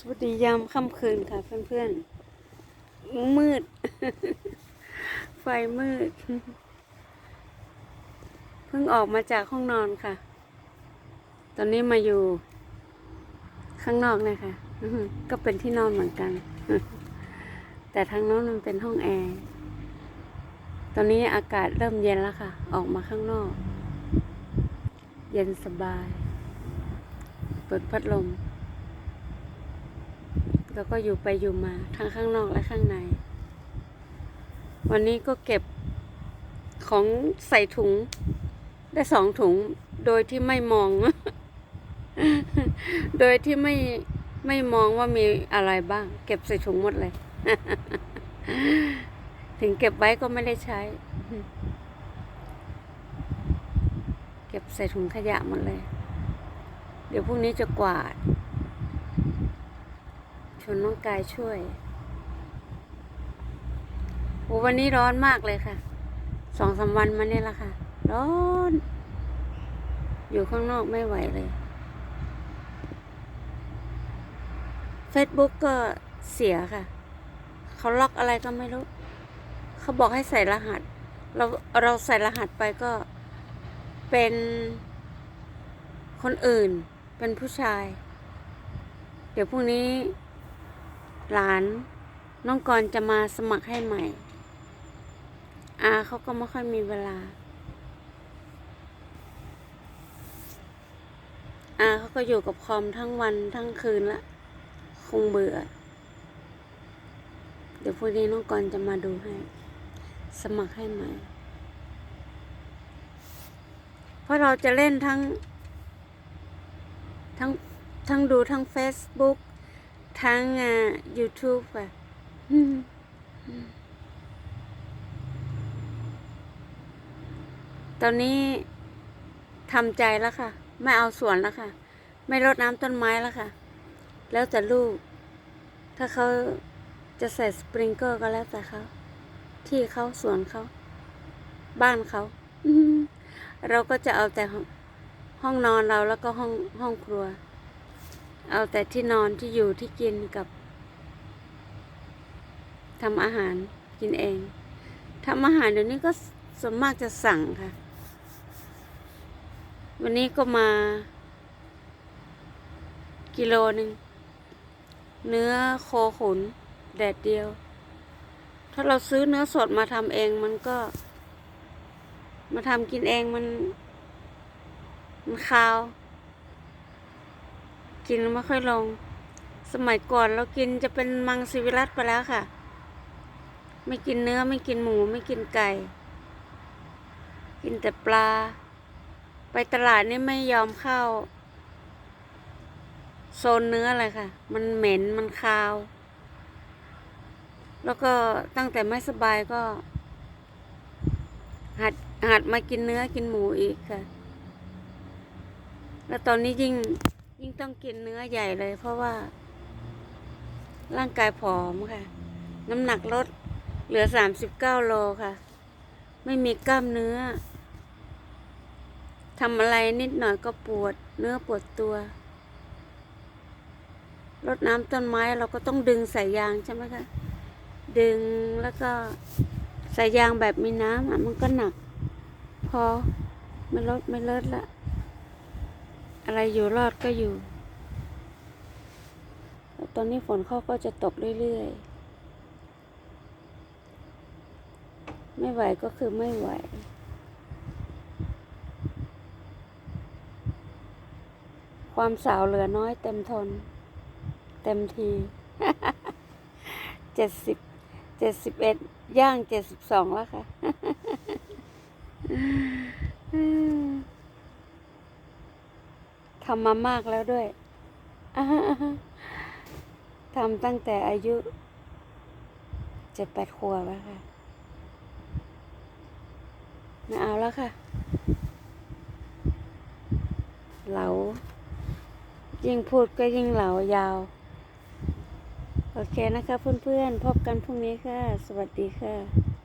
สวัสดียามค่ำคืนค่ะเพื่อนๆ มืด ไฟมืด เพิ่งออกมาจากห้องนอนค่ะ ตอนนี้มาอยู่ ข้างนอกเลยค่ะก็เป็นที่นอนเหมือนกัน แต่ทางโน้นมันเป็นห้องแอร์ ตอนนี้อากาศเริ่มเย็นแล้วค่ะ ออกมาข้างนอก เย็นสบาย เปิดพัดลม แล้วก็อยู่ไปอยู่มาทั้งข้างนอกและข้างใน วันนี้ก็เก็บของใส่ถุง ได้สองถุง โดยที่ไม่มอง โดยที่ไม่ไม่มองว่ามีอะไรบ้าง เก็บใส่ถุงหมดเลย ถึงเก็บไว้ก็ไม่ได้ใช้ เก็บใส่ถุงขยะหมดเลย เดี๋ยวพรุ่งนี้จะกวาด นน้องกายช่วยโอ้วันนี้ร้อนมากเลยค่ะ สองสามวันมาเนี่ยละค่ะ ร้อน อยู่ข้างนอกไม่ไหวเลย Facebook ก็เสียค่ะ เขาล็อกอะไรก็ไม่รู้ เขาบอกให้ใส่รหัส เราเราใส่รหัสไปก็เป็นคนอื่น เป็นผู้ชาย เดี๋ยวพรุ่งนี้ หลาน น้องกรณ์จะมาสมัครให้ใหม่ อาเขาก็ไม่ค่อยมีเวลา อาเขาก็อยู่กับคอมทั้งวันทั้งคืนละ คงเบื่อ เดี๋ยวพรุ่งนี้น้องกรณ์จะมาดูให้ สมัครให้ใหม่ เพราะเราจะเล่นทั้ง ทั้งทั้งดูทั้ง Facebook ทั้งอ่า YouTube ค่ะตอนนี้ทำใจแล้วค่ะ ไม่เอาสวนแล้วค่ะ ไม่รดน้ำต้นไม้แล้วค่ะ แล้วแต่ลูก ถ้าเขาจะใส่สปริงเกอร์ก็แล้วแต่เขาที่เขาสวนเขา บ้านเขาเราก็จะเอาแต่ห้องนอนเราแล้วก็ห้องห้องครัว เอาแต่ที่นอนที่อยู่ที่กินกับทำอาหารกินเองทำอาหารเดี๋ยวนี้ก็ส่วนมากจะสั่งค่ะ วันนี้ก็มา กิโลหนึ่ง เนื้อโคขุน แดดเดียว ถ้าเราซื้อเนื้อสดมาทำเองมันก็ มาทำกินเองมัน มันคาว กินไม่ค่อยลง สมัยก่อนเรากินจะเป็นมังสวิรัตไปแล้วค่ะ ไม่กินเนื้อไม่กินหมูไม่กินไก่ กินแต่ปลา ไปตลาดนี่ไม่ยอมเข้า โซนเนื้อเลยค่ะ มันเหม็นมันคาว แล้วก็ตั้งแต่ไม่สบายก็ หัดหัดมากินเนื้อกินหมูอีกค่ะ แล้วตอนนี้ยิ่ง ยิ่งต้องกินเนื้อใหญ่เลย เพราะว่า ร่างกายผอมค่ะ น้ำหนักลดเหลือสามสิบเก้าโลค่ะ ไม่มีกล้ามเนื้อทำอะไรนิดหน่อยก็ปวด เนื้อปวดตัวรดน้ำต้นไม้เราก็ต้องดึงสายยางใช่ไหมคะดึงแล้วก็สายยางแบบมีน้ำอะมันก็หนัก พอไม่ลดไม่เลิศละ อะไรอยู่รอดก็อยู่ ตอนนี้ฝนเขาก็จะตกเรื่อยๆ ไม่ไหวก็คือไม่ไหว ความสาวเหลือน้อยเต็มทน เต็มทีเจ็ดสิบเจ็ดสิบเอ็ดย่างเจ็ดสิบสองแล้วค่ะ ทำมามากแล้วด้วยทำตั้งแต่อายุเจ็ดแปดขวบแล้วค่ะไม่เอาแล้วค่ะ เหลา ยิ่งพูดก็ยิ่งเหลายาว โอเคนะคะเพื่อนๆ พบกันพรุ่งนี้ค่ะ สวัสดีค่ะ